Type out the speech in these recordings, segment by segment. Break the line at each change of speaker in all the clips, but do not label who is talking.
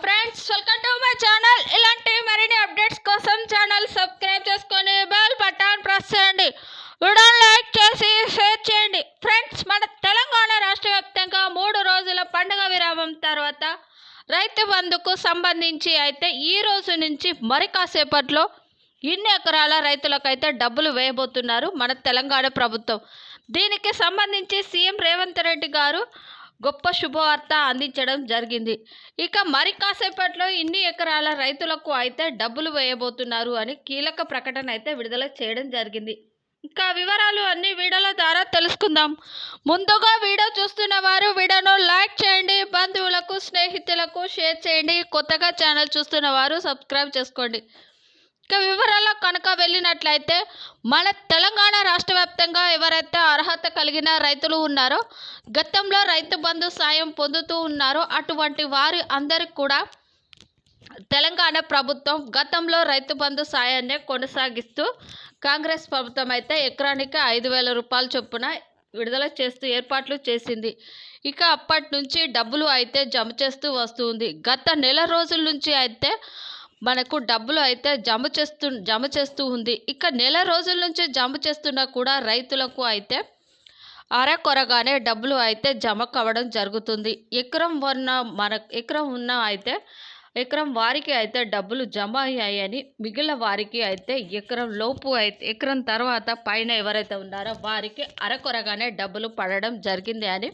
Friends welcome to my channel ఇలాంటి మరిన్ని updates కోసం ఛానల్ సబ్స్క్రైబ్ చేసుకొని బెల్ బటన్ ప్రెస్ చేయండి. వీడియోని లైక్ చేసి షేర్ చేయండి. ఫ్రెండ్స్ మన తెలంగాణ రాష్ట్ర వ్యాప్తంగా మూడు రోజుల పండుగ విరామం తర్వాత రైతు బంధుకు సంబంధించి అయితే ఈ రోజు నుంచి మరి కాసేపట్లో ఇన్ని ఎకరాల రైతులకైతే డబ్బులు వేయబోతున్నారు మన తెలంగాణ ప్రభుత్వం. దీనికి సంబంధించి సీఎం రేవంత్ రెడ్డి గారు గొప్ప శుభవార్త అందించడం జరిగింది. ఇక మరి కాసేపట్లో ఇన్ని ఎకరాల రైతులకు అయితే డబ్బులు వేయబోతున్నారు అని కీలక ప్రకటన అయితే విడుదల చేయడం జరిగింది. ఇంకా వివరాలు అన్ని వీడియోల ద్వారా తెలుసుకుందాం. ముందుగా వీడియో చూస్తున్న వారు వీడియోను లైక్ చేయండి బంధువులకు స్నేహితులకు షేర్ చేయండి. కొత్తగా ఛానల్ చూస్తున్న వారు సబ్స్క్రైబ్ చేసుకోండి. కనుక వెళ్ళినట్లయితే మన తెలంగాణ రాష్ట్ర వ్యాప్తంగా ఎవరైతే అర్హత కలిగిన రైతులు ఉన్నారో గతంలో రైతు బంధు సాయం పొందుతూ ఉన్నారో అటువంటి వారి అందరికి కూడా తెలంగాణ ప్రభుత్వం గతంలో రైతు బంధు సాయాన్ని కొనసాగిస్తూ కాంగ్రెస్ ప్రభుత్వం అయితే ఎకరానికి ఐదు వేల రూపాయల చొప్పున విడుదల చేస్తూ ఏర్పాట్లు చేసింది. ఇక అప్పటి నుంచి డబ్బులు అయితే జమ చేస్తూ వస్తుంది గత నెల రోజుల నుంచి అయితే మనకు డబ్బులు అయితే జమ చేస్తూ జమ చేస్తూ ఉంది. ఇక నెల రోజుల నుంచి జమ చేస్తున్నా కూడా రైతులకు అయితే అరకొరగానే డబ్బులు అయితే జమ కావడం జరుగుతుంది. ఎకరం ఉన్న మన ఎకరం ఉన్న అయితే ఎకరం వారికి అయితే డబ్బులు జమ అయ్యాయని మిగిలిన వారికి అయితే ఎకరం లోపు అయితే ఎకరం తర్వాత పైన ఎవరైతే ఉన్నారో వారికి అరకొరగానే డబ్బులు పడడం జరిగింది అని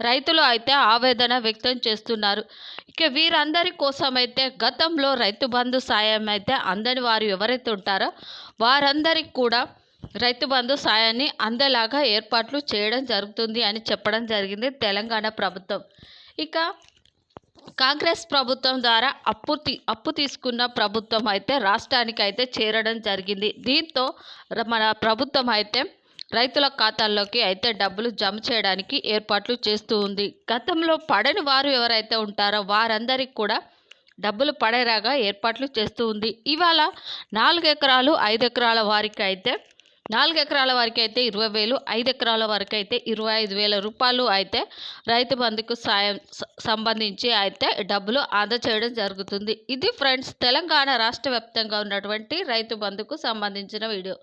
రైతులు అయితే ఆవేదన వ్యక్తం చేస్తున్నారు. ఇక వీరందరి కోసం అయితే గతంలో రైతు బంధు సాయం అయితే అందని వారు ఎవరైతే ఉంటారో వారందరికి కూడా రైతు బంధు సాయాన్ని అందేలాగా ఏర్పాట్లు చేయడం జరుగుతుంది అని చెప్పడం జరిగింది తెలంగాణ ప్రభుత్వం. ఇక కాంగ్రెస్ ప్రభుత్వం ద్వారా అప్పు తీ అప్పు తీసుకున్న ప్రభుత్వం అయితే రాష్ట్రానికి అయితే చేరడం జరిగింది. దీంతో మన ప్రభుత్వం అయితే రైతుల ఖాతాల్లోకి అయితే డబ్బులు జమ చేయడానికి ఏర్పాట్లు చేస్తూ ఉంది. గతంలో పడని వారు ఎవరైతే ఉంటారో వారందరికీ కూడా డబ్బులు పడేలాగా ఏర్పాట్లు చేస్తూ ఉంది. ఇవాళ నాలుగు ఎకరాలు ఐదు ఎకరాల వారికి అయితే నాలుగు ఎకరాల వారికి అయితే ఇరవై వేలు ఐదు ఎకరాల వరకు అయితే ఇరవై ఐదు వేల రూపాయలు అయితే రైతు బంధుకు సాయం సంబంధించి అయితే డబ్బులు అందచేయడం జరుగుతుంది. ఇది ఫ్రెండ్స్ తెలంగాణ రాష్ట్ర వ్యాప్తంగా ఉన్నటువంటి రైతు బంధుకు సంబంధించిన వీడియో.